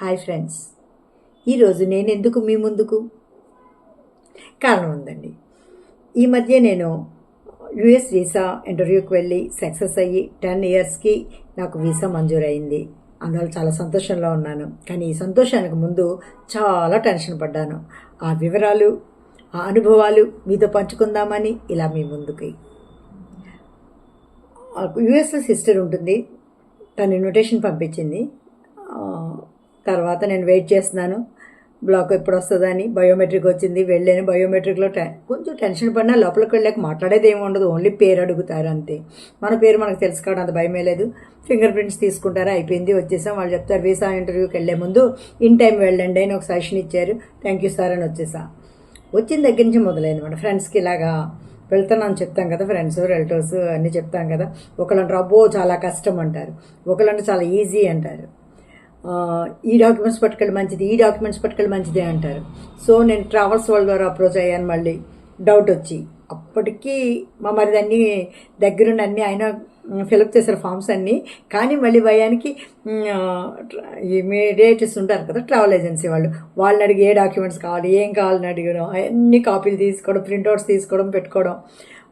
Hi friends. ఈరోజు నేను ఎందుకు మీ ముందుకు? కారణం ఉందండి. ఈ మధ్య నేను యుఎస్ వీసా ఇంటర్వ్యూకి వెళ్ళి సక్సెస్ అయ్యి టెన్ ఇయర్స్కి నాకు వీసా మంజూరైంది అందువల్ల చాలా సంతోషంలో ఉన్నాను. కానీ ఈ సంతోషానికి ముందు చాలా టెన్షన్ పడ్డాను. ఆ వివరాలు ఆ అనుభవాలు మీతో పంచుకుందామని ఇలా మీ ముందుకి. యుఎస్లో సిస్టర్ ఉంటుంది. తను ఇన్విటేషన్ పంపించింది. తర్వాత నేను వెయిట్ చేస్తున్నాను. బ్లాక్ ఎప్పుడు వస్తుందని బయోమెట్రిక్ వచ్చింది వెళ్ళాను. బయోమెట్రిక్లో టె కొంచెం టెన్షన్ పడినా లోపలికి వెళ్ళాక మాట్లాడేది ఏమి ఉండదు ఓన్లీ పేరు అడుగుతారు అంతే. మన పేరు మనకు తెలుసుకోవడం అంత భయమే లేదు. ఫింగర్ ప్రింట్స్ తీసుకుంటారా? అయిపోయింది వచ్చేసాం. వాళ్ళు చెప్తారు వీసా ఇంటర్వ్యూకి వెళ్ళే ముందు ఇన్ టైం వెళ్ళండి అని ఒక సజెషన్ ఇచ్చారు. థ్యాంక్ యూ సార్ అని వచ్చేసా. వచ్చిన దగ్గర నుంచి మొదలైంది మన ఫ్రెండ్స్కి ఇలాగా వెళ్తున్నాను చెప్తాం కదా ఫ్రెండ్స్ రిలేటివ్స్ అన్నీ చెప్తాం కదా. ఒకళ్ళంటారు అబ్బో చాలా కష్టం అంటారు. ఒకళ్ళంటే చాలా ఈజీ అంటారు. ఈ డాక్యుమెంట్స్ పట్టుకెళ్ళి మంచిది ఈ డాక్యుమెంట్స్ పట్టుకెళ్ళి మంచిదే అంటారు. సో నేను ట్రావెల్స్ వాళ్ళ ద్వారా అప్రోచ్ అయ్యాను మళ్ళీ. డౌట్ వచ్చి. అప్పటికీ మా మరిది అన్ని దగ్గరుండి అన్నీ ఆయన ఫిలప్ చేశారు ఫామ్స్ అన్నీ. కానీ మళ్ళీ భయానికి మ్, ఉంటారు కదా ట్రావెల్ ఏజెన్సీ వాళ్ళు. వాళ్ళని అడిగి ఏ డాక్యుమెంట్స్ కావాలి ఏం కావాలని అడిగడం అన్ని కాపీలు తీసుకోవడం ప్రింట్అవుట్స్ తీసుకోవడం పెట్టుకోవడం.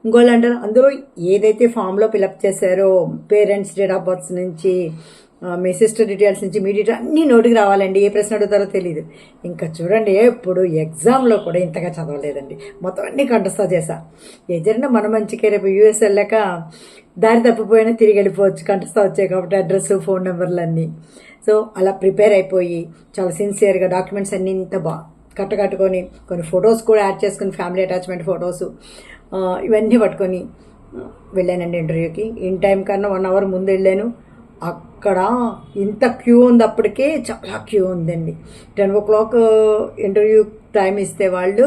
ఇంకోళ్ళు అంటారు అందులో ఏదైతే ఫామ్లో ఫిలప్ చేశారో పేరెంట్స్ డేట్ ఆఫ్ బర్త్స్ నుంచి మీ సిస్టర్ డీటెయిల్స్ నుంచి మీ డీటెయిల్ అన్నీ నోటికి రావాలండి. ఏ ప్రశ్న అడుగుతారో తెలియదు ఇంకా చూడండి ఎప్పుడు ఎగ్జామ్లో కూడా ఇంతగా చదవలేదండి. మొత్తం అన్నీ కంఠస్థ చేశా. ఏ జరిగినా మన మంచికే రేపు యూఎస్ వెళ్ళాక దారి తప్పిపోయినా తిరిగి వెళ్ళిపోవచ్చు. కంఠస్థ వచ్చాయి కాబట్టి అడ్రస్ ఫోన్ నెంబర్లు అన్నీ. సో అలా ప్రిపేర్ అయిపోయి చాలా సిన్సియర్గా డాక్యుమెంట్స్ అన్నీ ఇంత బా కట్టకట్టుకొని కొన్ని ఫొటోస్ కూడా యాడ్ చేసుకుని ఫ్యామిలీ అటాచ్మెంట్ ఫొటోస్ ఇవన్నీ పట్టుకొని వెళ్ళానండి ఇంటర్వ్యూకి ఇన్ టైం కన్నా వన్ అవర్ ముందు వెళ్ళాను. అక్కడ ఇంత క్యూ ఉంది అప్పటికే చాలా క్యూ ఉందండి. Ten o'clock uh, interview time ఇస్తే వాళ్ళు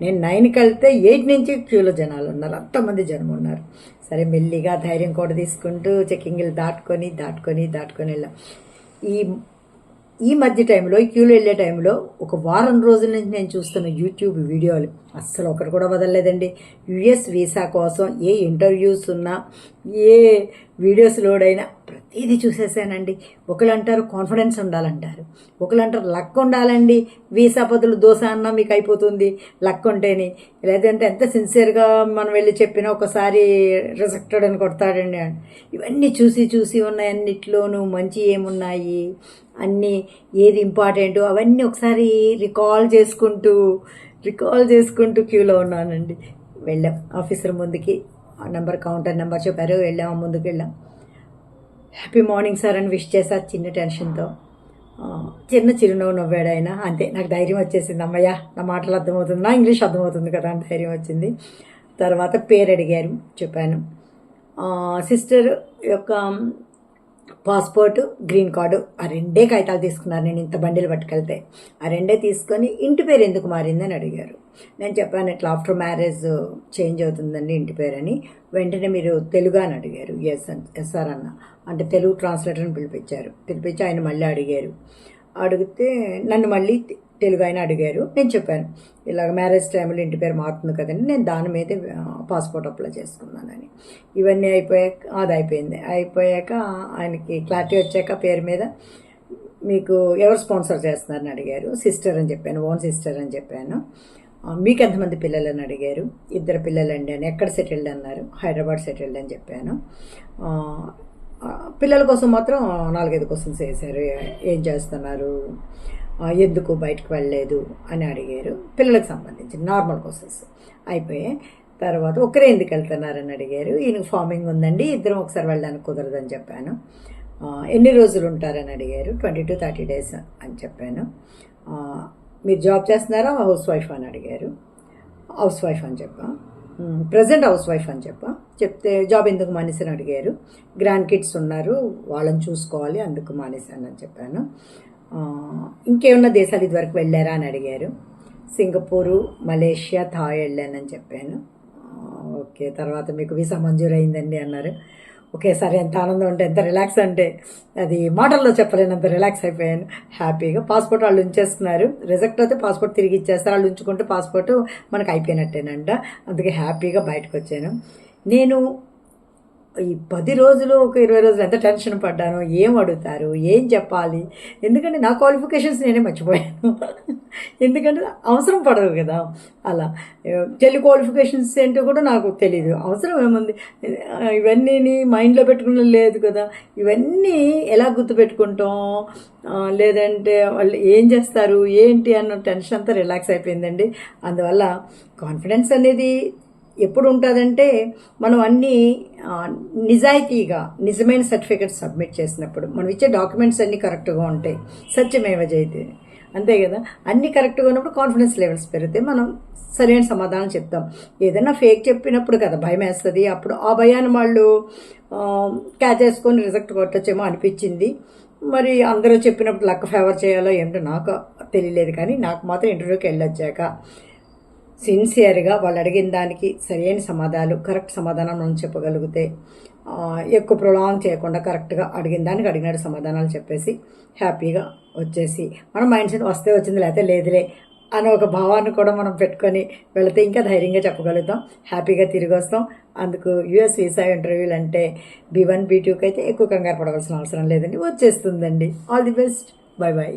నేను నైన్కి వెళ్తే ఎయిట్ నుంచి క్యూలో జనాలు ఉన్నారు. అంతమంది జనం ఉన్నారు. సరే మెల్లిగా ధైర్యం కూడా తీసుకుంటూ చెక్కింగ్లు దాటుకొని దాటుకొని దాటుకొని వెళ్ళాం. ఈ ఈ మధ్య టైంలో ఈ క్యూలో వెళ్ళే టైంలో ఒక వారం రోజుల నుంచి నేను చూస్తున్న యూట్యూబ్ వీడియోలు అస్సలు ఒకటి కూడా వదలలేదండి. యుఎస్ వీసా కోసం ఏ ఇంటర్వ్యూస్ ఉన్నా ఏ వీడియోస్ లోడ్ అయినా ప్రతిదీ చూసేసానండి. ఒకళ్ళు అంటారు కాన్ఫిడెన్స్ ఉండాలంటారు. ఒకళ్ళు అంటారు లక్ ఉండాలండి. వీసా బదులు దోశ అన్నా మీకు అయిపోతుంది. లక్ ఉంటేని. లేదంటే ఎంత సిన్సియర్గా మనం వెళ్ళి చెప్పినా ఒకసారి రిజెక్టెడ్ అని కొడతాడండి. ఇవన్నీ చూసి చూసి ఉన్నాయన్నిట్లోనూ మంచి ఏమున్నాయి? అన్నీ ఏది ఇంపార్టెంట్ అవన్నీ ఒకసారి రికాల్ చేసుకుంటూ రికాల్ చేసుకుంటూ క్యూలో ఉన్నానండి. వెళ్ళాం. ఆఫీసర్ ముందుకి ఆ నెంబర్ కౌంటర్ నెంబర్ చెప్పారు. వెళ్ళాం ఆ ముందుకు వెళ్ళాం. హ్యాపీ మార్నింగ్ సార్ అని విష్ చేశా చిన్న టెన్షన్తో. చిన్న చిరునవ్వు నవ్వాడు ఆయన. అంతే నాకు ధైర్యం వచ్చేసింది. అమ్మయ్య నా మాటలు అర్థమవుతుంది. నా ఇంగ్లీష్ అర్థమవుతుంది కదా అని ధైర్యం వచ్చింది. తర్వాత పేరు అడిగారు చెప్పాను. సిస్టర్ యొక్క పాస్పోర్ట్ గ్రీన్ కార్డు ఆ రెండే కాగితాలు తీసుకున్నారు. నేను ఇంత బండిలు పట్టుకెళ్తే ఆ రెండే తీసుకొని ఇంటి పేరు ఎందుకు మారిందని అడిగారు. నేను చెప్పాను ఇట్లా ఆఫ్టర్ మ్యారేజ్ చేంజ్ అవుతుందండి ఇంటి పేరు అని వెంటనే మీరు తెలుగు అని అడిగారు. ఎస్ ఎస్ అన్న. అంటే తెలుగు ట్రాన్స్లేటర్ని పిలిపించారు. పిలిపించి ఆయన మళ్ళీ అడిగారు. అడిగితే నన్ను మళ్ళీ తెలుగు ఆయన అడిగారు. నేను చెప్పాను ఇలాగ మ్యారేజ్ టైంలో ఇంటి పేరు మారుతుంది కదండి నేను దాని మీద పాస్పోర్ట్ అప్లై చేసుకున్నానని. ఇవన్నీ అయిపోయాక అది అయిపోయింది. అయిపోయాక ఆయనకి క్లారిటీ వచ్చాక పేరు మీద మీకు ఎవరు స్పాన్సర్ చేస్తున్నారని అడిగారు. సిస్టర్ అని చెప్పాను ఓన్ సిస్టర్ అని చెప్పాను. మీకు ఎంతమంది పిల్లలని అడిగారు? ఇద్దరు పిల్లలండి అని ఎక్కడ సెటిల్డ్ అన్నారు? హైదరాబాద్ సెటిల్డ్ అని చెప్పాను. పిల్లల కోసం మాత్రం నాలుగైదు క్వశ్చన్స్ వేశారు. ఏం చేస్తున్నారు? ఎందుకు బయటకు వెళ్ళలేదు? అని అడిగారు. పిల్లలకు సంబంధించి నార్మల్ క్వశ్చన్స్. అయిపోయాయి తర్వాత ఒకరే ఎందుకు వెళ్తున్నారని అడిగారు. ఈయనకు ఫార్మింగ్ ఉందండి. ఇద్దరం ఒకసారి వెళ్ళడానికి కుదరదని చెప్పాను. ఎన్ని రోజులు ఉంటారని అడిగారు. ట్వంటీ టు థర్టీ డేస్ అని చెప్పాను. మీరు జాబ్ చేస్తున్నారా? హౌస్ వైఫ్ అని అడిగారు. హౌస్ వైఫ్ అని చెప్పా. ప్రజెంట్ హౌస్ వైఫ్ అని చెప్పా. చెప్తే జాబ్ ఎందుకు మానేసని అడిగారు. గ్రాండ్ కిడ్స్ ఉన్నారు. వాళ్ళని చూసుకోవాలి. అందుకు మానేశాను అని చెప్పాను. ఇంకేమన్నా దేశాలు ఇదివరకు వెళ్ళారా అని అడిగారు. సింగపూరు మలేషియా థాయ్ వెళ్ళానని చెప్పాను. ఓకే తర్వాత మీకు వీసా మంజూరు అయిందండి అన్నారు. ఒకేసారి ఎంత ఆనందం ఉంటే ఎంత రిలాక్స్ అంటే అది మాటల్లో చెప్పలేనంత రిలాక్స్ అయిపోయాను. హ్యాపీగా పాస్పోర్ట్ వాళ్ళు ఉంచేస్తున్నారు. రిజెక్ట్ అయితే పాస్పోర్ట్ తిరిగి ఇచ్చేస్తారు. వాళ్ళు ఉంచుకుంటే పాస్పోర్ట్ మనకు అయిపోయినట్టేనంట. అందుకే హ్యాపీగా బయటకు వచ్చాను. నేను ఈ పది రోజులు ఒక ఇరవై రోజులు ఎంత టెన్షన్ పడ్డానో ఏం అడుగుతారు ఏం చెప్పాలి? ఎందుకంటే నా క్వాలిఫికేషన్స్ నేనే మర్చిపోయాను. ఎందుకంటే అవసరం పడదు కదా. అలా. టెలి క్వాలిఫికేషన్స్ ఏంటో కూడా నాకు తెలియదు అవసరం ఏముంది? ఇవన్నీ మైండ్లో పెట్టుకున్న లేదు కదా. ఇవన్నీ ఎలా గుర్తుపెట్టుకుంటాం? లేదంటే వాళ్ళు ఏం చేస్తారు? ఏంటి అన్న టెన్షన్ అంతా రిలాక్స్ అయిపోయిందండి. అందువల్ల కాన్ఫిడెన్స్ అనేది ఎప్పుడు ఉంటుందంటే మనం అన్నీ నిజాయితీగా నిజమైన సర్టిఫికెట్ సబ్మిట్ చేసినప్పుడు మనం ఇచ్చే డాక్యుమెంట్స్ అన్నీ కరెక్ట్గా ఉంటాయి. సత్యమేవ జయతే. అంతే కదా? అన్నీ కరెక్ట్గా ఉన్నప్పుడు కాన్ఫిడెన్స్ లెవెల్స్ పెరిగితే మనం సరైన సమాధానం చెప్తాం. ఏదైనా ఫేక్ చెప్పినప్పుడు కదా భయం వేస్తుంది అప్పుడు ఆ భయాన్ని వాళ్ళు క్యాచ్ చేసుకొని రిజెక్ట్ కొట్టచ్చేమో అనిపించింది. మరి అందరూ చెప్పినప్పుడు లక్ ఫేవర్ చేయాలో ఏంటో నాకు తెలియలేదు కానీ నాకు మాత్రం ఇంటర్వ్యూకి వెళ్ళొచ్చాక సిన్సియర్గా వాళ్ళు అడిగిన దానికి సరైన సమాధానాలు కరెక్ట్ సమాధానం మనం చెప్పగలిగితే ఎక్కువ ప్రొలాంగ్ చేయకుండా కరెక్ట్గా అడిగిన దానికి అడిగినట్టు సమాధానాలు చెప్పేసి హ్యాపీగా వచ్చేసి మన మైండ్ సెట్ వస్తే వచ్చింది లేకపోతే లేదులే అనే ఒక భావాన్ని కూడా మనం పెట్టుకొని వెళితే ఇంకా ధైర్యంగా చెప్పగలుగుతాం హ్యాపీగా తిరిగి వస్తాం. అందుకు యూఎస్ వీసా ఇంటర్వ్యూలు అంటే బీ వన్ బీ టూకి అయితే ఎక్కువ కంగారు పడవలసిన అవసరం లేదండి వచ్చేస్తుందండి. All the best bye bye